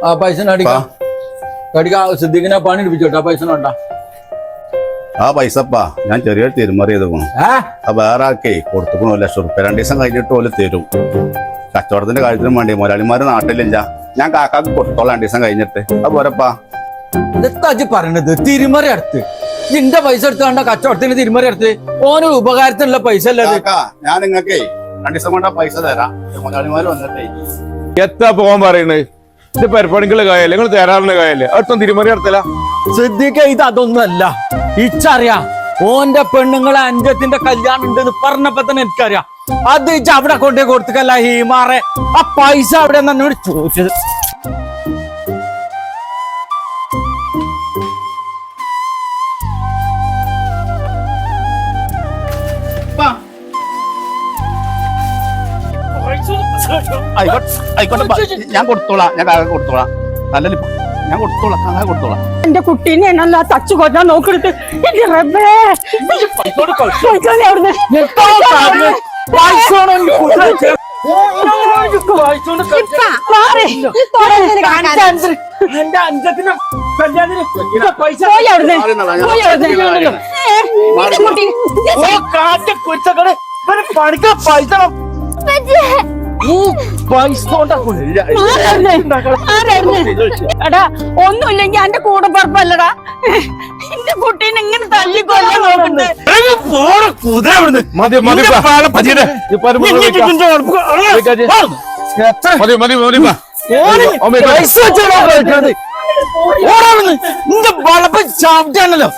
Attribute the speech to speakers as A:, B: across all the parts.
A: ആ പൈസ അടിക്കാം. അടിക്കാം സിദ്ദിഖിനെ പണി എടുപ്പിച്ചോട്ടെ ആ പൈസ ഉണ്ടാ
B: ആ പൈസപ്പാ ഞാൻ ചെറിയൊരു തിരുമറി ചെയ്ത് ആ വേറെ ആൾക്കേ കൊടുത്തുക്കണോ ലക്ഷം റുപ്യ. രണ്ടു ദിവസം കഴിഞ്ഞിട്ട് പോലെ തരും. കച്ചവടത്തിന്റെ കാര്യത്തിനും വേണ്ടി മുതലാളിമാര് നാട്ടിലില്ല. ഞാൻ കാക്കാക്ക് കൊടുത്തോളാം രണ്ടു ദിവസം കഴിഞ്ഞിട്ട് അത് പോരപ്പാ
A: എന്താജി പറയണത്? തിരുമറി അടുത്ത് നിന്റെ പൈസ എടുത്ത് കണ്ട കച്ചവടത്തിന് തിരുമറി അടുത്ത് ഓന് ഉപകാരത്തിനുള്ള പൈസ
B: അല്ല ഞാൻ നിങ്ങക്കേ രണ്ടു ദിവസം കൊണ്ട് ആ പൈസ തരാം. മുതലാളിമാര് വന്നിട്ടേ.
C: എത്താ പോകാൻ പറയണത് ഇത് പരിപ്പണിക്കുള്ള കായല്ലേ നിങ്ങൾ തരാറുള്ള കായല്ലേ അടുത്തൊന്നും തിരുമറി നടത്തല?
A: ശ്രദ്ധിക്ക ഇത് അതൊന്നുമല്ല. ഇച്ചറിയാ ഓന്റെ പെണ്ണുങ്ങളെ അഞ്ചത്തിന്റെ കല്യാണം ഉണ്ടെന്ന് പറഞ്ഞപ്പോ തന്നെ എനിക്കറിയാം. അത് ഇച്ച അവിടെ കൊണ്ടേ കൊടുത്തക്കല്ല ഹീമാറെ? ആ പൈസ അവിടെ നിന്നോട് ചോദിച്ചത്.
B: ആയിക്കോട്ടെ ആയിക്കോട്ടെ ബാ. ഞാൻ കൊടുത്തോളാം ഞാൻ കാക്ക കൊടുത്തോളാം. നല്ല. ഞാൻ കൊടുത്തോളാം കാക്ക കൊടുത്തോളാം.
D: എന്റെ കുട്ടീനെ എന്നല്ല തച്ചു കൊല്ലാൻ നോക്കരുത് എന്റെ റബ്ബേ
A: പൈസ
D: എടാ ഒന്നുമില്ലെങ്കിൽ എന്റെ കൂടെ പറപ്പല്ലടാ. എന്റെ കുട്ടീനെ ഇങ്ങനെ തല്ലിക്കൊല്ലാൻ
C: മതി
A: നിന്റെ വളപ്പ് ചാപ്പിട്ടാണല്ലോ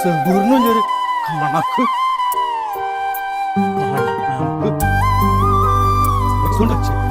A: ചെറുപൂർണൊരു കണക്ക്. കണക്ക്. പൈസ കൊണ്ട് വെച്ചേ.